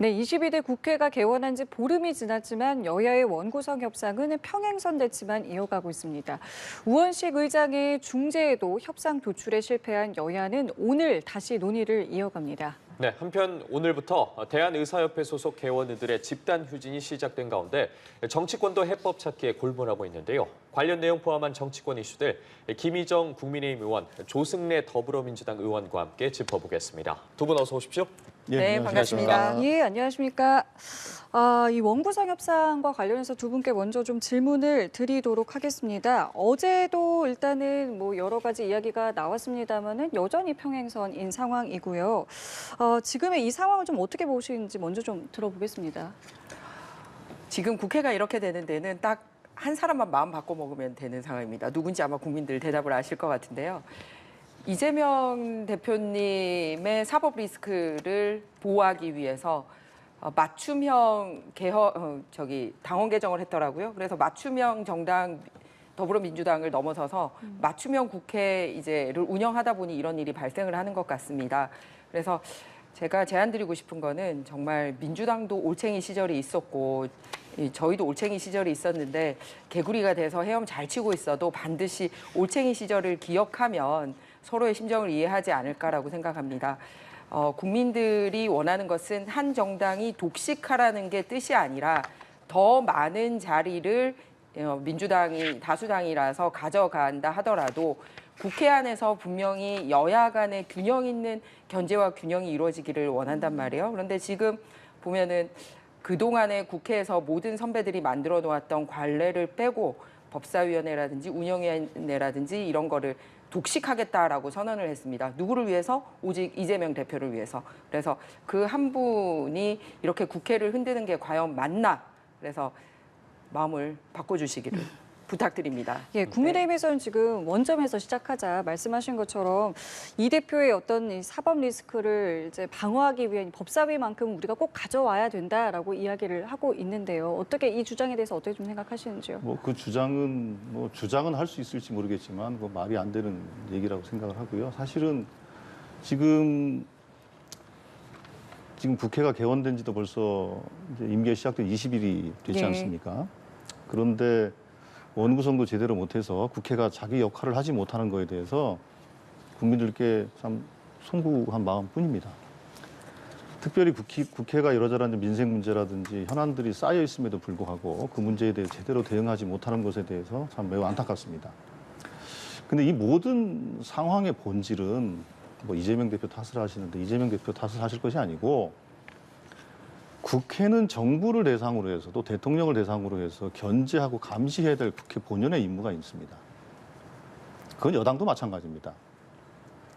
네, 22대 국회가 개원한 지 보름이 지났지만 여야의 원구성 협상은 평행선 됐지만 이어가고 있습니다. 우원식 의장의 중재에도 협상 도출에 실패한 여야는 오늘 다시 논의를 이어갑니다. 네, 한편 오늘부터 대한의사협회 소속 개원의들의 집단 휴진이 시작된 가운데 정치권도 해법 찾기에 골몰하고 있는데요. 관련 내용 포함한 정치권 이슈들 김희정 국민의힘 의원, 조승래 더불어민주당 의원과 함께 짚어보겠습니다. 두 분 어서 오십시오. 네, 안녕하십니까. 반갑습니다. 예, 안녕하십니까. 아, 이 원구성 협상과 관련해서 두 분께 먼저 좀 질문을 드리도록 하겠습니다. 어제도 일단은 뭐 여러 가지 이야기가 나왔습니다만은 여전히 평행선인 상황이고요. 어, 지금의 이 상황을 좀 어떻게 보시는지 먼저 좀 들어보겠습니다. 지금 국회가 이렇게 되는 데는 딱 한 사람만 마음 바꿔 먹으면 되는 상황입니다. 누군지 아마 국민들 대답을 아실 것 같은데요. 이재명 대표님의 사법 리스크를 보호하기 위해서 어, 맞춤형 개헌 어, 저기 당원 개정을 했더라고요. 그래서 맞춤형 정당 더불어민주당을 넘어서서 맞춤형 국회 이제를 운영하다 보니 이런 일이 발생을 하는 것 같습니다. 그래서 제가 제안 드리고 싶은 거는 정말 민주당도 올챙이 시절이 있었고 이 저희도 올챙이 시절이 있었는데 개구리가 돼서 헤엄 잘 치고 있어도 반드시 올챙이 시절을 기억하면 서로의 심정을 이해하지 않을까라고 생각합니다. 어, 국민들이 원하는 것은 한 정당이 독식하라는 게 뜻이 아니라 더 많은 자리를 어, 민주당이 다수당이라서 가져간다 하더라도 국회 안에서 분명히 여야 간의 균형 있는 견제와 균형이 이루어지기를 원한단 말이에요. 그런데 지금 보면은 그동안에 국회에서 모든 선배들이 만들어 놓았던 관례를 빼고 법사위원회라든지 운영위원회라든지 이런 거를 독식하겠다라고 선언을 했습니다. 누구를 위해서? 오직 이재명 대표를 위해서. 그래서 그 한 분이 이렇게 국회를 흔드는 게 과연 맞나? 그래서 마음을 바꿔주시기를 부탁드립니다. 예, 네. 국민의힘에서는 지금 원점에서 시작하자 말씀하신 것처럼 이 대표의 어떤 이 사법 리스크를 이제 방어하기 위한 법사위만큼 우리가 꼭 가져와야 된다라고 이야기를 하고 있는데요. 어떻게 이 주장에 대해서 어떻게 좀 생각하시는지요? 뭐 그 주장은 뭐 주장은 할 수 있을지 모르겠지만 뭐 말이 안 되는 얘기라고 생각을 하고요. 사실은 지금 지금 국회가 개원된 지도 벌써 이제 임기가 시작된 20일이 됐지 예. 않습니까? 그런데 원구성도 제대로 못해서 국회가 자기 역할을 하지 못하는 거에 대해서 국민들께 참 송구한 마음뿐입니다. 특별히 국회, 국회 가 이러저러한 민생 문제라든지 현안들이 쌓여 있음에도 불구하고 그 문제에 대해 제대로 대응하지 못하는 것에 대해서 참 매우 안타깝습니다. 근데 이 모든 상황의 본질은 뭐 이재명 대표 탓을 하시는데 이재명 대표 탓을 하실 것이 아니고 국회는 정부를 대상으로 해서 또 대통령을 대상으로 해서 견제하고 감시해야 될 국회 본연의 임무가 있습니다. 그건 여당도 마찬가지입니다.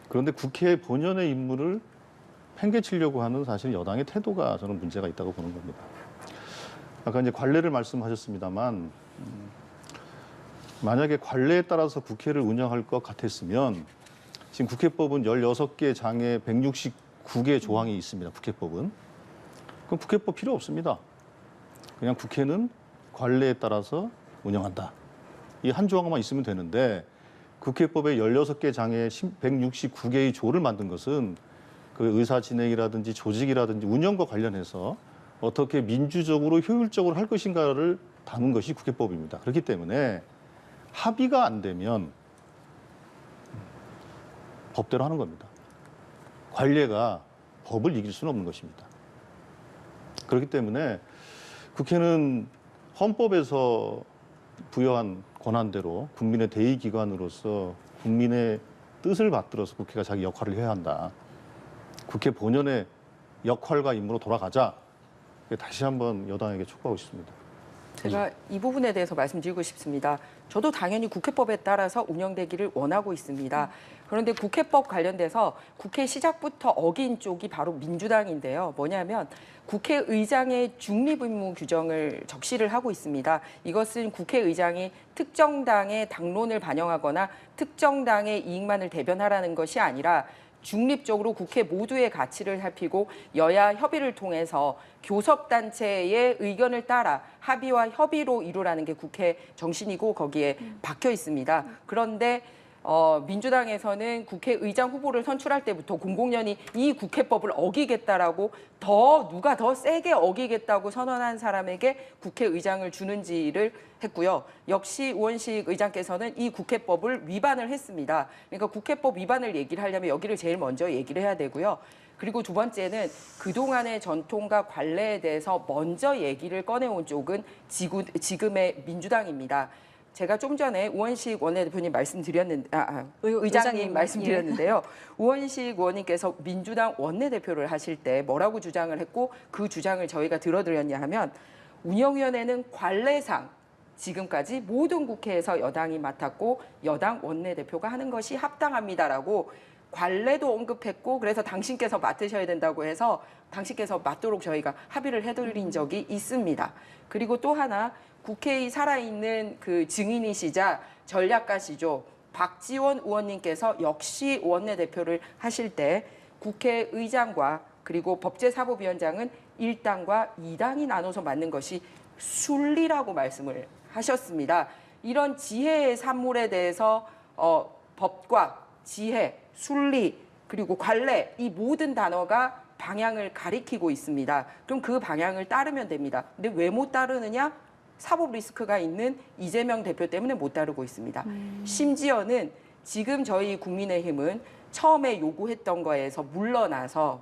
그런데 국회의 본연의 임무를 팽개치려고 하는 사실 여당의 태도가 저는 문제가 있다고 보는 겁니다. 아까 이제 관례를 말씀하셨습니다만 음, 만약에 관례에 따라서 국회를 운영할 것 같았으면 지금 국회법은 16개 장에 169개 조항이 있습니다. 국회법은. 그럼 국회법 필요 없습니다. 그냥 국회는 관례에 따라서 운영한다. 이 한 조항만 있으면 되는데 국회법의 16개 장에 169개의 조를 만든 것은 그 의사 진행이라든지 조직이라든지 운영과 관련해서 어떻게 민주적으로 효율적으로 할 것인가를 담은 것이 국회법입니다. 그렇기 때문에 합의가 안 되면 법대로 하는 겁니다. 관례가 법을 이길 수는 없는 것입니다. 그렇기 때문에 국회는 헌법에서 부여한 권한대로 국민의 대의기관으로서 국민의 뜻을 받들어서 국회가 자기 역할을 해야 한다. 국회 본연의 역할과 임무로 돌아가자. 다시 한번 여당에게 촉구하고 싶습니다. 제가 이 부분에 대해서 말씀드리고 싶습니다. 저도 당연히 국회법에 따라서 운영되기를 원하고 있습니다. 그런데 국회법 관련돼서 국회 시작부터 어긴 쪽이 바로 민주당인데요. 뭐냐면 국회의장의 중립 의무 규정을 적시를 하고 있습니다. 이것은 국회의장이 특정 당의 당론을 반영하거나 특정 당의 이익만을 대변하라는 것이 아니라 중립적으로 국회 모두의 가치를 살피고 여야 협의를 통해서 교섭단체의 의견을 따라 합의와 협의로 이루라는 게 국회 정신이고 거기에 박혀 있습니다. 그런데 어, 민주당에서는 국회의장 후보를 선출할 때부터 공공연히 이 국회법을 어기겠다라고 더 누가 더 세게 어기겠다고 선언한 사람에게 국회의장을 주는지를 했고요. 역시 우원식 의장께서는 이 국회법을 위반을 했습니다. 그러니까 국회법 위반을 얘기를 하려면 여기를 제일 먼저 얘기를 해야 되고요. 그리고 두 번째는 그동안의 전통과 관례에 대해서 먼저 얘기를 꺼내온 쪽은 지구, 지금의 민주당입니다. 제가 좀 전에 우원식 원내대표님 말씀드렸는데, 아, 아, 의- 의장님 의장님, 말씀드렸는데요. 우원식 의원님께서 민주당 원내대표를 하실 때 뭐라고 주장을 했고 그 주장을 저희가 들어드렸냐 하면 운영위원회는 관례상 지금까지 모든 국회에서 여당이 맡았고 여당 원내대표가 하는 것이 합당합니다라고 관례도 언급했고 그래서 당신께서 맡으셔야 된다고 해서 당신께서 맡도록 저희가 합의를 해드린 적이 있습니다. 그리고 또 하나 국회의 살아있는 그 증인이시자 전략가시죠. 박지원 의원님께서 역시 원내대표를 하실 때 국회의장과 그리고 법제사법위원장은 1당과 2당이 나눠서 맡는 것이 순리라고 말씀을 하셨습니다. 이런 지혜의 산물에 대해서 어, 법과 지혜, 순리 그리고 관례 이 모든 단어가 방향을 가리키고 있습니다. 그럼 그 방향을 따르면 됩니다. 근데 왜 못 따르느냐? 사법 리스크가 있는 이재명 대표 때문에 못 따르고 있습니다. 심지어는 지금 저희 국민의힘은 처음에 요구했던 거에서 물러나서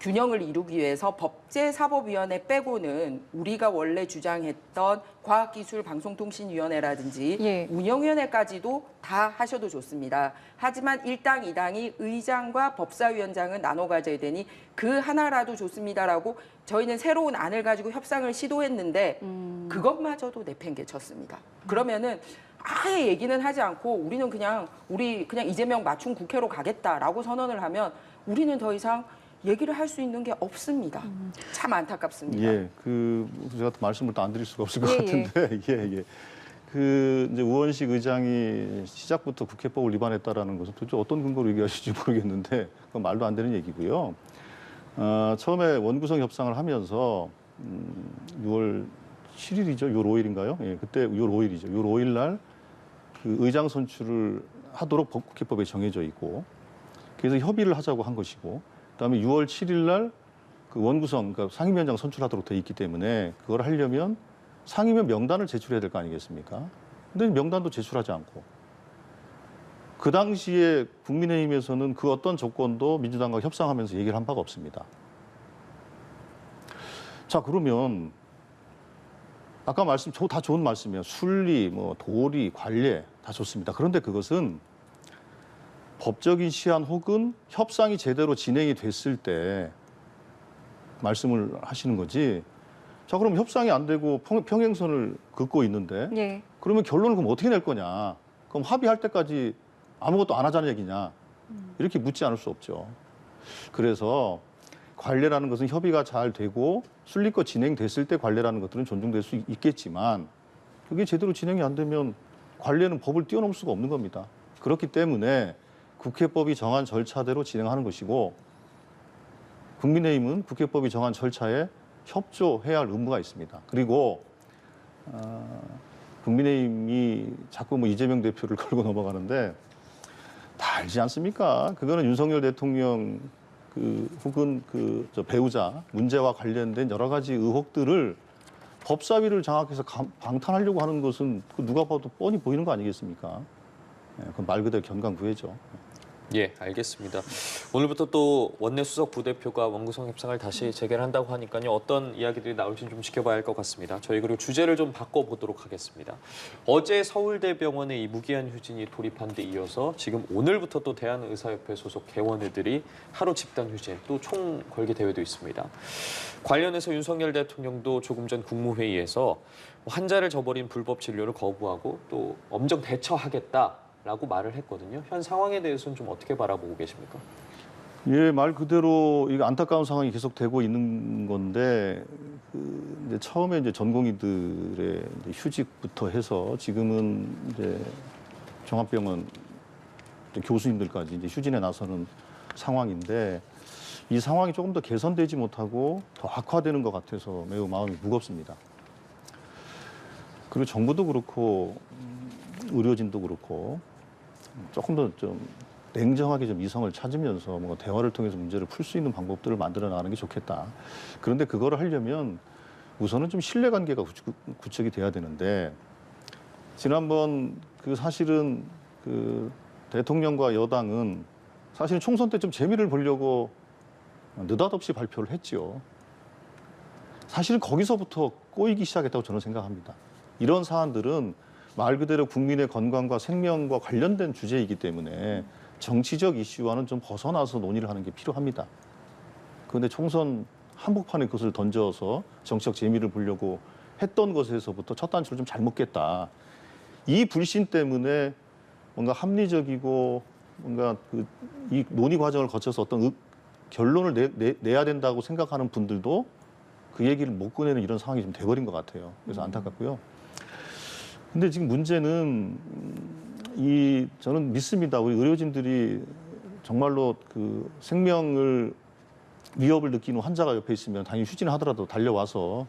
균형을 이루기 위해서 법제사법위원회 빼고는 우리가 원래 주장했던 과학기술방송통신위원회라든지 예. 운영위원회까지도 다 하셔도 좋습니다. 하지만 일당 이당이 의장과 법사위원장은 나눠 가져야 되니 그 하나라도 좋습니다라고 저희는 새로운 안을 가지고 협상을 시도했는데 그것마저도 내팽개쳤습니다. 그러면은 아예 얘기는 하지 않고 우리는 그냥 우리 그냥 이재명 맞춤 국회로 가겠다라고 선언을 하면 우리는 더 이상 얘기를 할 수 있는 게 없습니다. 참 안타깝습니다. 예, 그 제가 또 말씀을 또 안 드릴 수가 없을 것 예, 예. 같은데, 예, 예. 그 이제 우원식 의장이 시작부터 국회법을 위반했다라는 것은 도대체 어떤 근거로 얘기하실지 모르겠는데 그건 말도 안 되는 얘기고요. 어, 처음에 원구성 협상을 하면서 음, 6월 7일이죠, 6월 5일인가요? 예, 그때 6월 5일이죠. 6월 5일 날 그 의장 선출을 하도록 법- 국회법에 정해져 있고 그래서 협의를 하자고 한 것이고 그다음에 6월 7일 날 그 원구성, 그러니까 상임위원장 선출하도록 돼 있기 때문에 그걸 하려면 상임위원 명단을 제출해야 될 거 아니겠습니까? 근데 명단도 제출하지 않고 그 당시에 국민의힘에서는 그 어떤 조건도 민주당과 협상하면서 얘기를 한 바가 없습니다. 자 그러면 아까 말씀 저- 다 좋은 말씀이에요. 순리, 뭐 도리, 관례 다 좋습니다. 그런데 그것은 법적인 시한 혹은 협상이 제대로 진행이 됐을 때 말씀을 하시는 거지. 자, 그럼 협상이 안 되고 평, 평행선을 긋고 있는데 예. 그러면 결론을 그럼 어떻게 낼 거냐? 그럼 합의할 때까지 아무것도 안 하자는 얘기냐? 이렇게 묻지 않을 수 없죠. 그래서 관례라는 것은 협의가 잘 되고 순리껏 진행됐을 때 관례라는 것들은 존중될 수 있겠지만 그게 제대로 진행이 안 되면 관례는 법을 뛰어넘을 수가 없는 겁니다. 그렇기 때문에 국회법이 정한 절차대로 진행하는 것이고 국민의힘은 국회법이 정한 절차에 협조해야 할 의무가 있습니다. 그리고 어, 국민의힘이 자꾸 뭐 이재명 대표를 걸고 넘어가는데 다 알지 않습니까? 그거는 윤석열 대통령 그 혹은 그저 배우자 문제와 관련된 여러 가지 의혹들을 법사위를 장악해서 감- 방탄하려고 하는 것은 그 누가 봐도 뻔히 보이는 거 아니겠습니까? 예, 그건 말 그대로 견강구해죠. 예, 알겠습니다. 오늘부터 또 원내 수석 부대표가 원구성 협상을 다시 재개한다고 하니까요. 어떤 이야기들이 나올지 좀 지켜봐야 할 것 같습니다. 저희 그리고 주제를 좀 바꿔보도록 하겠습니다. 어제 서울대병원에 이 무기한 휴진이 돌입한 데 이어서 지금 오늘부터 또 대한의사협회 소속 개원의들이 하루 집단 휴진 또 총 걸기 대회도 있습니다. 관련해서 윤석열 대통령도 조금 전 국무회의에서 환자를 저버린 불법 진료를 거부하고 또 엄정 대처하겠다. 라고 말을 했거든요. 현 상황에 대해서는 좀 어떻게 바라보고 계십니까? 예, 말 그대로 이거 안타까운 상황이 계속되고 있는 건데 그 이제 처음에 이제 전공의들의 이제 휴직부터 해서 지금은 이제 종합병원 이제 교수님들까지 이제 휴진에 나서는 상황인데 이 상황이 조금 더 개선되지 못하고 더 악화되는 것 같아서 매우 마음이 무겁습니다. 그리고 정부도 그렇고 음, 의료진도 그렇고 조금 더 좀 냉정하게 좀 이성을 찾으면서 뭔가 대화를 통해서 문제를 풀 수 있는 방법들을 만들어 나가는 게 좋겠다. 그런데 그거를 하려면 우선은 좀 신뢰 관계가 구축- 구축이 돼야 되는데 지난번 그 사실은 그 대통령과 여당은 사실 총선 때 좀 재미를 보려고 느닷없이 발표를 했죠. 사실은 거기서부터 꼬이기 시작했다고 저는 생각합니다. 이런 사안들은 말 그대로 국민의 건강과 생명과 관련된 주제이기 때문에 정치적 이슈와는 좀 벗어나서 논의를 하는 게 필요합니다. 그런데 총선 한복판에 그것을 던져서 정치적 재미를 보려고 했던 것에서부터 첫 단추를 좀 잘못 깼다. 이 불신 때문에 뭔가 합리적이고 뭔가 그 이 논의 과정을 거쳐서 어떤 의- 결론을 내, 내, 내야 된다고 생각하는 분들도 그 얘기를 못 꺼내는 이런 상황이 좀 돼버린 것 같아요. 그래서 안타깝고요. 근데 지금 문제는 음, 이 저는 믿습니다. 우리 의료진들이 정말로 그 생명을 위협을 느끼는 환자가 옆에 있으면 당연히 휴진을 하더라도 달려와서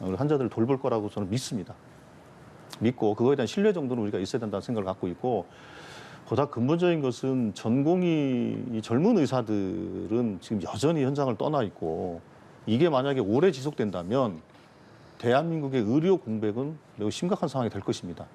어, 환자들을 돌볼 거라고 저는 믿습니다. 믿고 그거에 대한 신뢰 정도는 우리가 있어야 된다는 생각을 갖고 있고 보다 근본적인 것은 전공의 이 젊은 의사들은 지금 여전히 현장을 떠나 있고 이게 만약에 오래 지속된다면 대한민국의 의료 공백은 매우 심각한 상황이 될 것입니다.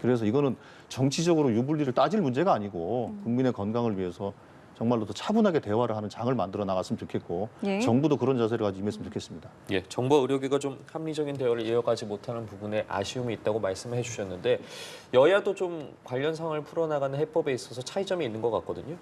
그래서 이거는 정치적으로 유불리를 따질 문제가 아니고 국민의 건강을 위해서 정말로 더 차분하게 대화를 하는 장을 만들어 나갔으면 좋겠고 예. 정부도 그런 자세를 가지고 임했으면 좋겠습니다. 예, 정부 의료계가 좀 합리적인 대화를 이어가지 못하는 부분에 아쉬움이 있다고 말씀해 주셨는데 여야도 좀 관련 상황을 풀어나가는 해법에 있어서 차이점이 있는 것 같거든요.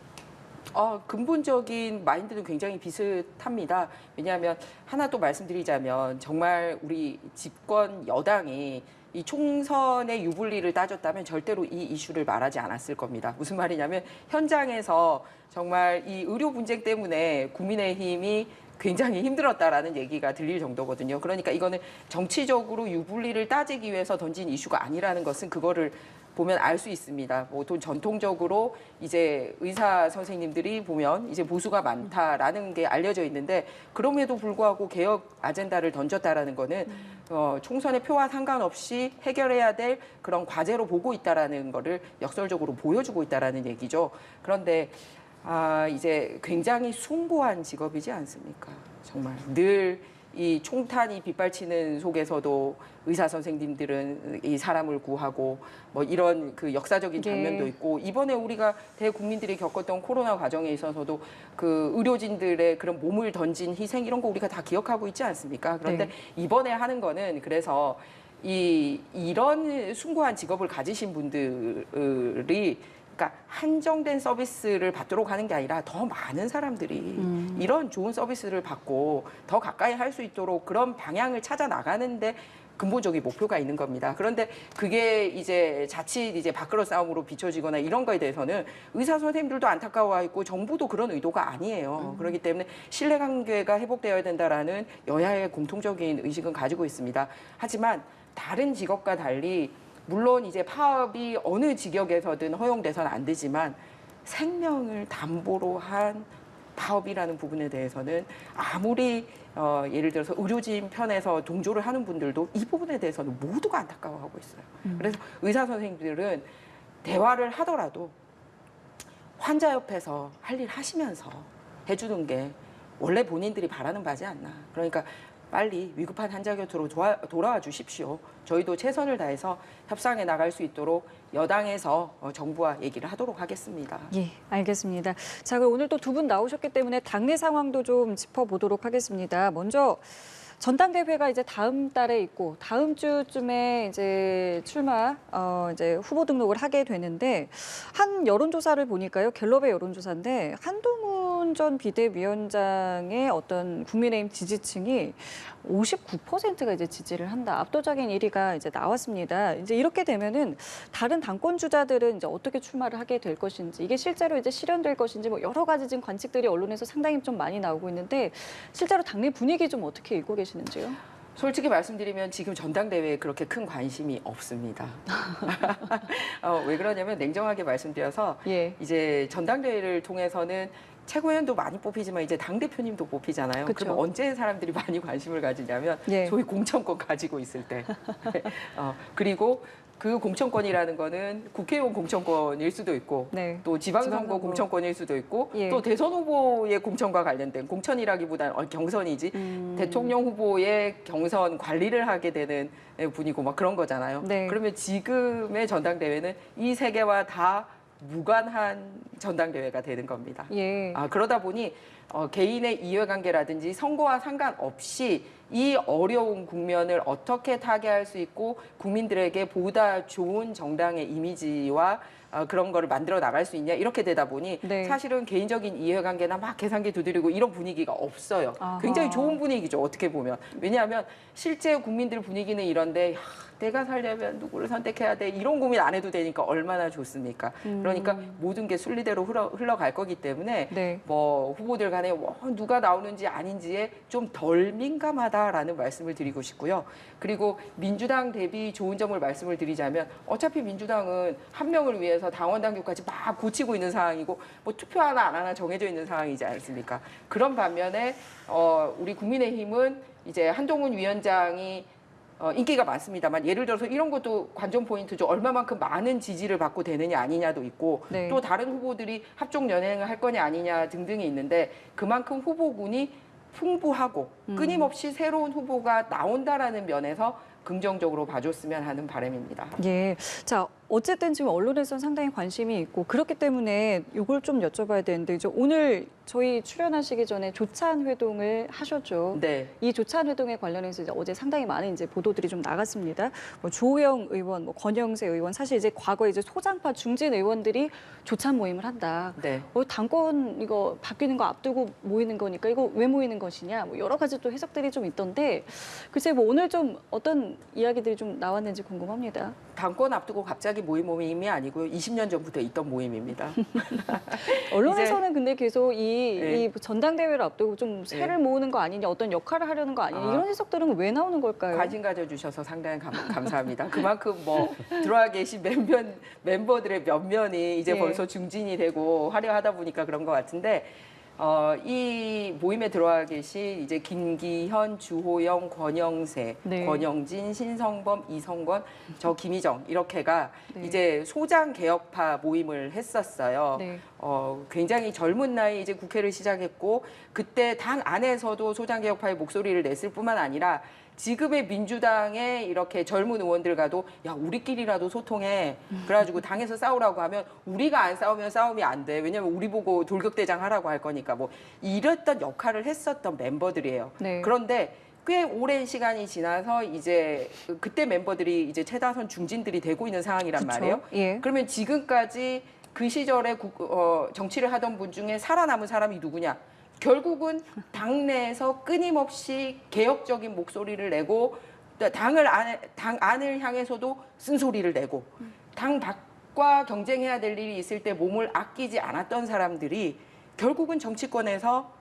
어, 근본적인 마인드는 굉장히 비슷합니다. 왜냐하면 하나 또 말씀드리자면 정말 우리 집권 여당이 이 총선의 유불리를 따졌다면 절대로 이 이슈를 말하지 않았을 겁니다. 무슨 말이냐면 현장에서 정말 이 의료 분쟁 때문에 국민의힘이 굉장히 힘들었다라는 얘기가 들릴 정도거든요. 그러니까 이거는 정치적으로 유불리를 따지기 위해서 던진 이슈가 아니라는 것은 그거를 보면 알 수 있습니다. 뭐또 전통적으로 이제 의사 선생님들이 보면 이제 보수가 많다라는 게 알려져 있는데 그럼에도 불구하고 개혁 아젠다를 던졌다라는 거는 어, 총선의 표와 상관없이 해결해야 될 그런 과제로 보고 있다라는 거를 역설적으로 보여주고 있다라는 얘기죠. 그런데 아, 이제 굉장히 숭고한 직업이지 않습니까? 정말 늘 이 총탄이 빗발치는 속에서도 의사 선생님들은 이 사람을 구하고 뭐 이런 그 역사적인 예. 장면도 있고 이번에 우리가 대국민들이 겪었던 코로나 과정에 있어서도 그 의료진들의 그런 몸을 던진 희생 이런 거 우리가 다 기억하고 있지 않습니까? 그런데 네. 이번에 하는 거는 그래서 이 이런 숭고한 직업을 가지신 분들이 그러니까 한정된 서비스를 받도록 하는 게 아니라 더 많은 사람들이 음. 이런 좋은 서비스를 받고 더 가까이 할 수 있도록 그런 방향을 찾아 나가는데 근본적인 목표가 있는 겁니다. 그런데 그게 이제 자칫 이제 밖으로 싸움으로 비춰지거나 이런 거에 대해서는 의사 선생님들도 안타까워하고 정부도 그런 의도가 아니에요. 그렇기 때문에 신뢰 관계가 회복되어야 된다라는 여야의 공통적인 의식은 가지고 있습니다. 하지만 다른 직업과 달리 물론 이제 파업이 어느 직역에서든 허용돼서는 안 되지만 생명을 담보로 한 파업이라는 부분에 대해서는 아무리 어, 예를 들어서 의료진 편에서 동조를 하는 분들도 이 부분에 대해서는 모두가 안타까워하고 있어요. 그래서 의사 선생님들은 대화를 하더라도 환자 옆에서 할 일 하시면서 해주는 게 원래 본인들이 바라는 바지 않나. 그러니까 빨리 위급한 환자 곁으로 돌아와 주십시오. 저희도 최선을 다해서 협상에 나갈 수 있도록 여당에서 어, 정부와 얘기를 하도록 하겠습니다. 예, 알겠습니다. 자, 그럼 오늘 또 두 분 나오셨기 때문에 당내 상황도 좀 짚어보도록 하겠습니다. 먼저 전당대회가 이제 다음 달에 있고 다음 주쯤에 이제 출마 어 이제 후보 등록을 하게 되는데 한 여론조사를 보니까요 갤럽의 여론조사인데 한동훈 전 비대위원장의 어떤 국민의힘 지지층이 59%가 이제 지지를 한다 압도적인 1위가 이제 나왔습니다. 이제 이렇게 되면은 다른 당권 주자들은 이제 어떻게 출마를 하게 될 것인지 이게 실제로 이제 실현될 것인지 뭐 여러 가지 지금 관측들이 언론에서 상당히 좀 많이 나오고 있는데 실제로 당내 분위기 좀 어떻게 읽고 계시는지요? 솔직히 말씀드리면 지금 전당대회에 그렇게 큰 관심이 없습니다. 어, 왜 그러냐면 냉정하게 말씀드려서 예. 이제 전당대회를 통해서는 최고위원도 많이 뽑히지만 이제 당 대표님도 뽑히잖아요. 그쵸. 그럼 언제 사람들이 많이 관심을 가지냐면 예. 소위 공천권 가지고 있을 때. 어, 그리고 그 공천권이라는 거는 국회의원 공천권일 수도 있고 네. 또 지방선거 지방선거. 공천권일 수도 있고 예. 또 대선 후보의 공천과 관련된 공천이라기보다는 어, 경선이지 음. 대통령 후보의 경선 관리를 하게 되는 분이고 막 그런 거잖아요. 네. 그러면 지금의 전당대회는 이 세 개와 다 무관한 전당대회가 되는 겁니다. 예. 아, 그러다 보니 어, 개인의 이해관계라든지 선거와 상관없이 이 어려운 국면을 어떻게 타개할 수 있고 국민들에게 보다 좋은 정당의 이미지와 어, 그런 거를 만들어 나갈 수 있냐 이렇게 되다 보니 네. 사실은 개인적인 이해관계나 막 계산기 두드리고 이런 분위기가 없어요. 아하. 굉장히 좋은 분위기죠 어떻게 보면 왜냐하면 실제 국민들 분위기는 이런데 야, 내가 살려면 누구를 선택해야 돼 이런 고민 안 해도 되니까 얼마나 좋습니까? 그러니까 모든 게 순리대로 흘러, 흘러 갈 거기 때문에 네. 뭐 후보들 간에 뭐 누가 나오는지 아닌지에 좀 덜 민감하다 라는 말씀을 드리고 싶고요. 그리고 민주당 대비 좋은 점을 말씀을 드리자면 어차피 민주당은 한 명을 위해서 당원 당규까지 막 고치고 있는 상황이고 뭐 투표 하나 안 하나 정해져 있는 상황이지 않습니까? 그런 반면에 어, 우리 국민의힘은 이제 한동훈 위원장이 어, 인기가 많습니다만 예를 들어서 이런 것도 관전 포인트죠. 얼마만큼 많은 지지를 받고 되느냐 아니냐도 있고 네. 또 다른 후보들이 합종 연행을 할 거냐 아니냐 등등이 있는데 그만큼 후보군이 풍부하고 음. 끊임없이 새로운 후보가 나온다라는 면에서 긍정적으로 봐줬으면 하는 바람입니다. 예. 자, 어쨌든 지금 언론에서는 상당히 관심이 있고 그렇기 때문에 이걸 좀 여쭤봐야 되는데 이제 오늘 저희 출연하시기 전에 조찬 회동을 하셨죠. 네. 이 조찬 회동에 관련해서 이제 어제 상당히 많은 이제 보도들이 좀 나갔습니다. 뭐 조호영 의원, 뭐 권영세 의원, 사실 이제 과거 이제 소장파 중진 의원들이 조찬 모임을 한다. 네. 어, 당권 이거 바뀌는 거 앞두고 모이는 거니까 이거 왜 모이는 것이냐 뭐 여러 가지 또 해석들이 좀 있던데 글쎄 뭐 오늘 좀 어떤 이야기들이 좀 나왔는지 궁금합니다. 당권 앞두고 갑자기 모임 모임이 아니고요. 20년 전부터 있던 모임입니다. 언론에서는 근데 계속 이, 네. 이 전당대회를 앞두고 좀 세를 모으는 거 아니냐 어떤 역할을 하려는 거 아니냐 아. 이런 해석들은 왜 나오는 걸까요? 관심 가져주셔서 상당히 감, 감사합니다. 그만큼 뭐 들어와 계신 몇몇 멤버들의 면면이 이제 예. 벌써 중진이 되고 화려하다 보니까 그런 것 같은데 어, 이 모임에 들어와 계신 이제 김기현, 주호영, 권영세, 네. 권영진, 신성범, 이성권, 저 김희정 이렇게가 네. 이제 소장 개혁파 모임을 했었어요. 네. 어, 굉장히 젊은 나이 이제 국회를 시작했고 그때 당 안에서도 소장 개혁파의 목소리를 냈을 뿐만 아니라 지금의 민주당의 이렇게 젊은 의원들과도 야 우리끼리라도 소통해 그래가지고 당에서 싸우라고 하면 우리가 안 싸우면 싸움이 안 돼 왜냐면 우리 보고 돌격대장 하라고 할 거니까 뭐 이랬던 역할을 했었던 멤버들이에요 네. 그런데 꽤 오랜 시간이 지나서 이제 그때 멤버들이 이제 최다선 중진들이 되고 있는 상황이란 그쵸? 말이에요 예. 그러면 지금까지 그 시절에 국- 어, 정치를 하던 분 중에 살아남은 사람이 누구냐? 결국은 당내에서 끊임없이 개혁적인 목소리를 내고 당을 안, 당 안을 향해서도 쓴소리를 내고 당 밖과 경쟁해야 될 일이 있을 때 몸을 아끼지 않았던 사람들이 결국은 정치권에서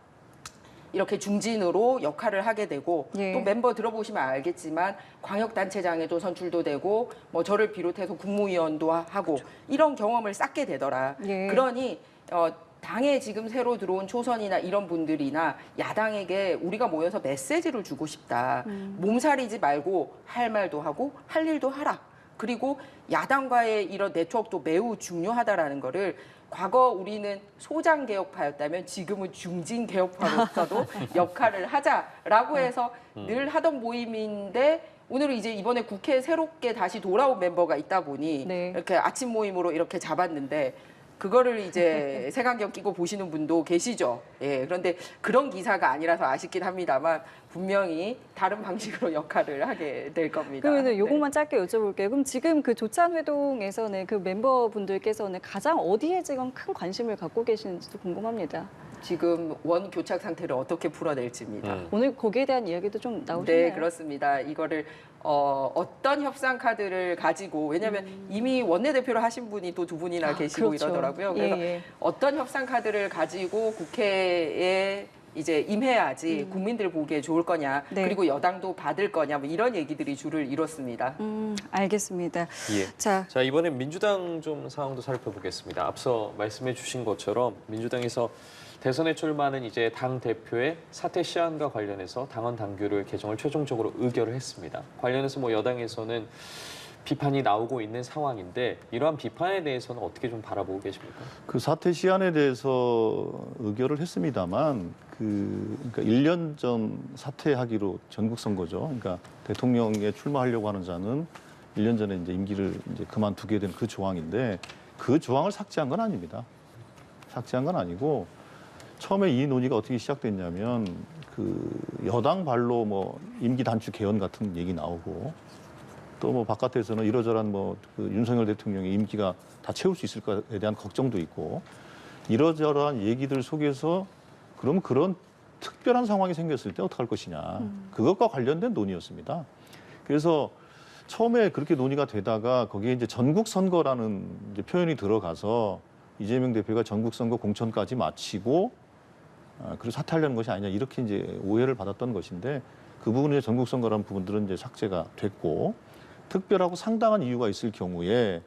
이렇게 중진으로 역할을 하게 되고 예. 또 멤버 들어보시면 알겠지만 광역단체장에도 선출도 되고 뭐 저를 비롯해서 국무위원도 하- 하고 이런 경험을 쌓게 되더라. 예. 그러니 어, 당에 지금 새로 들어온 초선이나 이런 분들이나 야당에게 우리가 모여서 메시지를 주고 싶다. 몸살이지 말고 할 말도 하고 할 일도 하라. 그리고 야당과의 이런 네트워크도 매우 중요하다라는 거를 과거 우리는 소장 개혁파였다면 지금은 중진 개혁파로서도 역할을 하자라고 해서 늘 하던 모임인데 오늘은 이제 이번에 국회에 새롭게 다시 돌아온 멤버가 있다 보니 네. 이렇게 아침 모임으로 이렇게 잡았는데 그거를 이제 색안경 끼고 보시는 분도 계시죠. 예. 그런데 그런 기사가 아니라서 아쉽긴 합니다만 분명히 다른 방식으로 역할을 하게 될 겁니다. 그러면 네. 요것만 짧게 여쭤볼게요. 그럼 지금 그 조찬 회동에서는 그 멤버분들께서는 가장 어디에 지금 큰 관심을 갖고 계시는지도 궁금합니다. 지금 원 교착 상태를 어떻게 풀어낼지입니다. 음. 오늘 거기에 대한 이야기도 좀 나오셨나요? 네, 그렇습니다. 이거를 어, 어떤 협상 카드를 가지고 왜냐하면 이미 원내대표를 하신 분이 또 두 분이나 아, 계시고 그렇죠. 이러더라고요. 예, 그래서 예. 어떤 협상 카드를 가지고 국회에 이제 임해야지 국민들 보기에 좋을 거냐 네. 그리고 여당도 받을 거냐 뭐 이런 얘기들이 줄을 이뤘습니다. 음, 알겠습니다. 예. 자, 자 이번엔 민주당 좀 상황도 살펴보겠습니다. 앞서 말씀해주신 것처럼 민주당에서 대선에 출마하는 이제 당 대표의 사퇴 시한과 관련해서 당원 당규를 개정을 최종적으로 의결을 했습니다. 관련해서 뭐 여당에서는 비판이 나오고 있는 상황인데 이러한 비판에 대해서는 어떻게 좀 바라보고 계십니까? 그 사태 시안에 대해서 의결을 했습니다만 그 그러니까 1년 전 사퇴하기로 전국 선거죠. 그러니까 대통령에 출마하려고 하는 자는 1년 전에 이제 임기를 이제 그만두게 된 그 조항인데 그 조항을 삭제한 건 아닙니다. 삭제한 건 아니고 처음에 이 논의가 어떻게 시작됐냐면 그 여당 발로 뭐 임기 단축 개헌 같은 얘기 나오고 또 뭐 바깥에서는 이러저러한 뭐 그 윤석열 대통령의 임기가 다 채울 수 있을까에 대한 걱정도 있고 이러저러한 얘기들 속에서 그럼 그런 특별한 상황이 생겼을 때 어떡할 것이냐 그것과 관련된 논의였습니다. 그래서 처음에 그렇게 논의가 되다가 거기에 이제 전국 선거라는 이제 표현이 들어가서 이재명 대표가 전국 선거 공천까지 마치고 아, 그리고 사퇴하려는 것이 아니냐 이렇게 이제 오해를 받았던 것인데 그 부분에 전국 선거라는 부분들은 이제 삭제가 됐고 특별하고 상당한 이유가 있을 경우에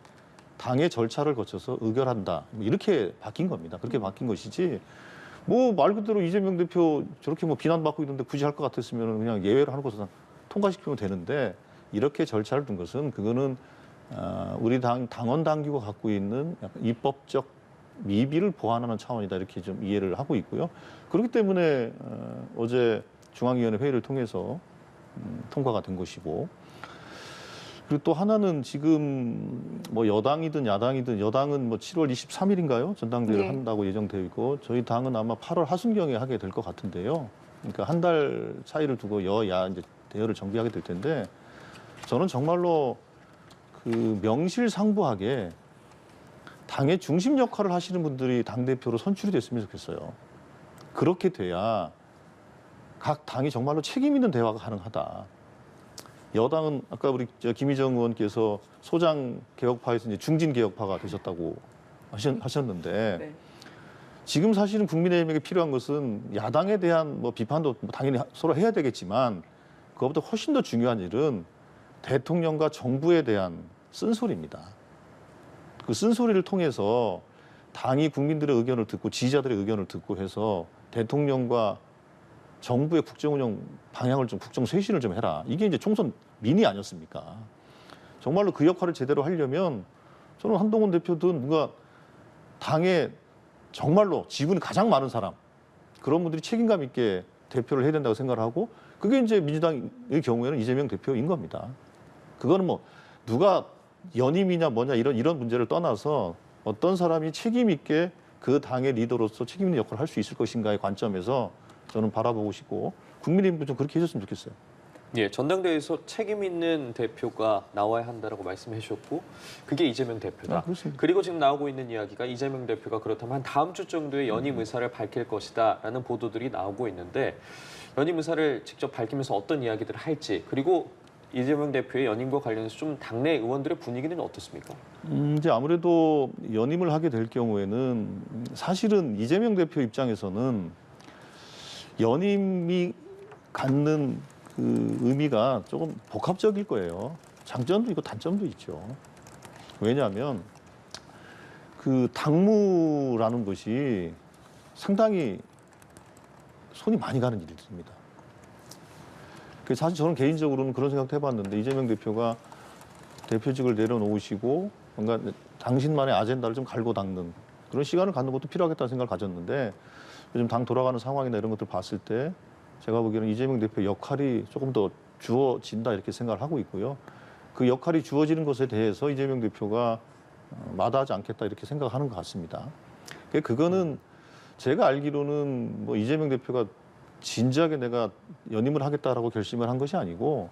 당의 절차를 거쳐서 의결한다 뭐 이렇게 바뀐 겁니다. 그렇게 바뀐 것이지 뭐 말 그대로 이재명 대표 저렇게 뭐 비난받고 있는데 굳이 할 것 같았으면 그냥 예외로 하는 것은 통과시키면 되는데 이렇게 절차를 둔 것은 그거는 아, 우리 당 당원 당규가 갖고 있는 약간 입법적 미비를 보완하는 차원이다 이렇게 좀 이해를 하고 있고요. 그렇기 때문에 어, 어제 중앙위원회 회의를 통해서 음, 통과가 된 것이고 그리고 또 하나는 지금 뭐 여당이든 야당이든 여당은 뭐 7월 23일인가요 전당대회를 네. 한다고 예정되어 있고 저희 당은 아마 8월 하순경에 하게 될 것 같은데요. 그러니까 한 달 차이를 두고 여야 이제 대열을 정비하게 될 텐데 저는 정말로 그 명실상부하게 당의 중심 역할을 하시는 분들이 당 대표로 선출이 됐으면 좋겠어요. 그렇게 돼야 각 당이 정말로 책임 있는 대화가 가능하다. 여당은 아까 우리 저 김희정 의원께서 소장 개혁파에서 이제 중진 개혁파가 되셨다고 하셨, 하셨는데 네. 지금 사실은 국민의힘에게 필요한 것은 야당에 대한 뭐 비판도 뭐 당연히 서로 해야 되겠지만 그것보다 훨씬 더 중요한 일은 대통령과 정부에 대한 쓴소리입니다. 그 쓴소리를 통해서 당이 국민들의 의견을 듣고 지지자들의 의견을 듣고 해서 대통령과 정부의 국정운영 방향을 좀 국정 쇄신을 좀 해라. 이게 이제 총선 민이 아니었습니까? 정말로 그 역할을 제대로 하려면 저는 한동훈 대표든 누가 당에 정말로 지분이 가장 많은 사람 그런 분들이 책임감 있게 대표를 해야 된다고 생각을 하고 그게 이제 민주당의 경우에는 이재명 대표인 겁니다. 그거는 뭐 누가 연임이냐 뭐냐 이런 이런 문제를 떠나서 어떤 사람이 책임 있게 그 당의 리더로서 책임 있는 역할을 할 수 있을 것인가의 관점에서 저는 바라보고 싶고 국민의힘도 좀 그렇게 해줬으면 좋겠어요. 예, 전당대회에서 책임 있는 대표가 나와야 한다라고 말씀해 주셨고 그게 이재명 대표다. 아. 그리고 지금 나오고 있는 이야기가 이재명 대표가 그렇다면 한 다음 주 정도에 연임 의사를 밝힐 것이다라는 보도들이 나오고 있는데 연임 의사를 직접 밝히면서 어떤 이야기들을 할지 그리고 이재명 대표의 연임과 관련해서 좀 당내 의원들의 분위기는 어떻습니까? 음, 이제 아무래도 연임을 하게 될 경우에는 사실은 이재명 대표 입장에서는 연임이 갖는 그 의미가 조금 복합적일 거예요. 장점도 있고 단점도 있죠. 왜냐하면 그 당무라는 것이 상당히 손이 많이 가는 일입니다. 그 사실 저는 개인적으로는 그런 생각도 해봤는데 이재명 대표가 대표직을 내려놓으시고 뭔가 당신만의 아젠다를 좀 갈고 닦는 그런 시간을 갖는 것도 필요하겠다는 생각을 가졌는데 요즘 당 돌아가는 상황이나 이런 것들 봤을 때 제가 보기에는 이재명 대표 역할이 조금 더 주어진다 이렇게 생각을 하고 있고요. 그 역할이 주어지는 것에 대해서 이재명 대표가 어, 마다하지 않겠다 이렇게 생각하는 것 같습니다. 그 그거는 제가 알기로는 뭐 이재명 대표가 진지하게 내가 연임을 하겠다라고 결심을 한 것이 아니고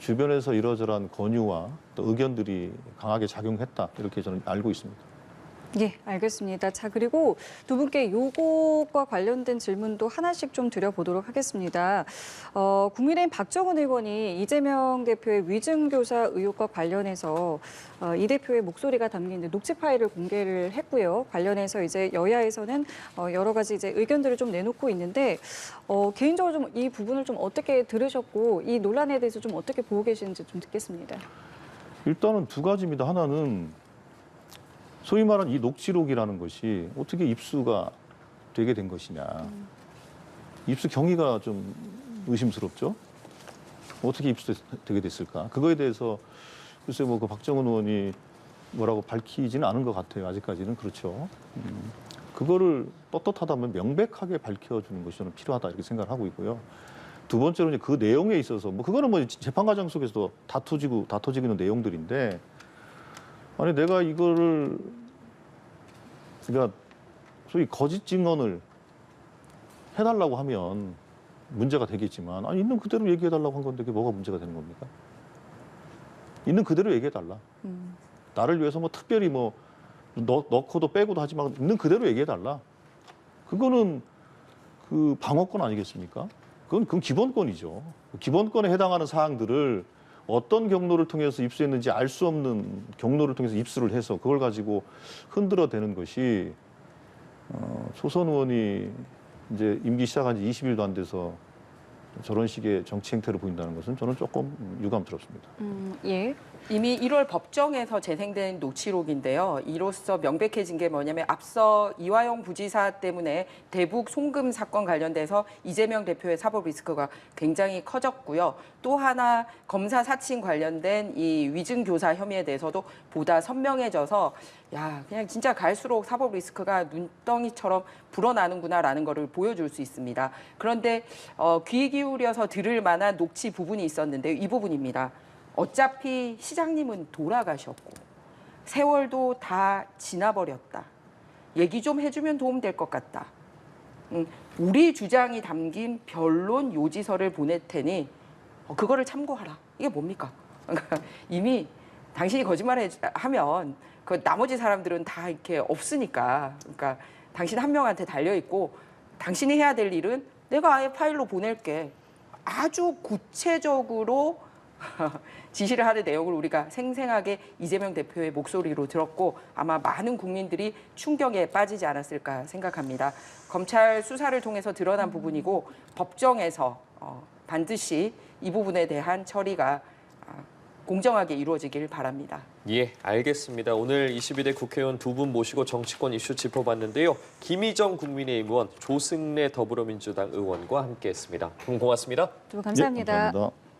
주변에서 이러저러한 권유와 또 의견들이 강하게 작용했다 이렇게 저는 알고 있습니다. 예, 알겠습니다. 자, 그리고 두 분께 요것과 관련된 질문도 하나씩 좀 드려보도록 하겠습니다. 어, 국민의힘 박정훈 의원이 이재명 대표의 위증교사 의혹과 관련해서 어, 이 대표의 목소리가 담긴 녹취 파일을 공개를 했고요. 관련해서 이제 여야에서는 어, 여러 가지 이제 의견들을 좀 내놓고 있는데 어, 개인적으로 좀 이 부분을 좀 어떻게 들으셨고 이 논란에 대해서 좀 어떻게 보고 계시는지 좀 듣겠습니다. 일단은 두 가지입니다. 하나는 소위 말하는 이 녹취록이라는 것이 어떻게 입수가 되게 된 것이냐. 입수 경위가 좀 의심스럽죠. 어떻게 입수되게 됐을까? 그거에 대해서 글쎄 뭐 그 박정훈 의원이 뭐라고 밝히지는 않은 것 같아요. 아직까지는 그렇죠. 음, 그거를 떳떳하다면 명백하게 밝혀주는 것이 저는 필요하다 이렇게 생각을 하고 있고요. 두 번째로 이제 그 내용에 있어서 뭐 그거는 뭐 재판 과정 속에서도 다투지고 다투지고 있는 내용들인데 아니 내가 이거를 그러니까 소위 거짓 증언을 해달라고 하면 문제가 되겠지만 아니 있는 그대로 얘기해달라고 한 건데 그게 뭐가 문제가 되는 겁니까? 있는 그대로 얘기해달라. 나를 위해서 뭐 특별히 뭐 넣, 넣고도 빼고도 하지 만 있는 그대로 얘기해달라. 그거는 그 방어권 아니겠습니까? 그건 그건 기본권이죠. 기본권에 해당하는 사항들을 어떤 경로를 통해서 입수했는지 알 수 없는 경로를 통해서 입수를 해서 그걸 가지고 흔들어 대는 것이 어, 소선 의원이 이제 임기 시작한 지 20일도 안 돼서 저런 식의 정치 행태를 보인다는 것은 저는 조금 유감스럽습니다. 음, 예. 이미 1월 법정에서 재생된 녹취록인데요. 이로써 명백해진 게 뭐냐면 앞서 이화영 부지사 때문에 대북 송금 사건 관련돼서 이재명 대표의 사법 리스크가 굉장히 커졌고요. 또 하나 검사 사칭 관련된 이 위증 교사 혐의에 대해서도 보다 선명해져서 야 그냥 진짜 갈수록 사법 리스크가 눈덩이처럼 불어나는구나라는 거를 보여줄 수 있습니다. 그런데 어, 귀 기울여서 들을 만한 녹취 부분이 있었는데 이 부분입니다. 어차피 시장님은 돌아가셨고 세월도 다 지나버렸다. 얘기 좀 해주면 도움될 것 같다. 음, 우리 주장이 담긴 변론 요지서를 보낼 테니 어, 그거를 참고하라. 이게 뭡니까? 그러니까 이미 당신이 거짓말하면 그 나머지 사람들은 다 이렇게 없으니까. 그러니까 당신 한 명한테 달려 있고 당신이 해야 될 일은 내가 아예 파일로 보낼게. 아주 구체적으로 지시를 하는 내용을 우리가 생생하게 이재명 대표의 목소리로 들었고 아마 많은 국민들이 충격에 빠지지 않았을까 생각합니다. 검찰 수사를 통해서 드러난 부분이고 법정에서 어, 반드시 이 부분에 대한 처리가 아, 공정하게 이루어지길 바랍니다. 예, 알겠습니다. 오늘 22대 국회의원 두 분 모시고 정치권 이슈 짚어봤는데요. 김희정 국민의힘 의원, 조승래 더불어민주당 의원과 함께했습니다. 두 분 고맙습니다. 두 분 감사합니다. 예, 감사합니다.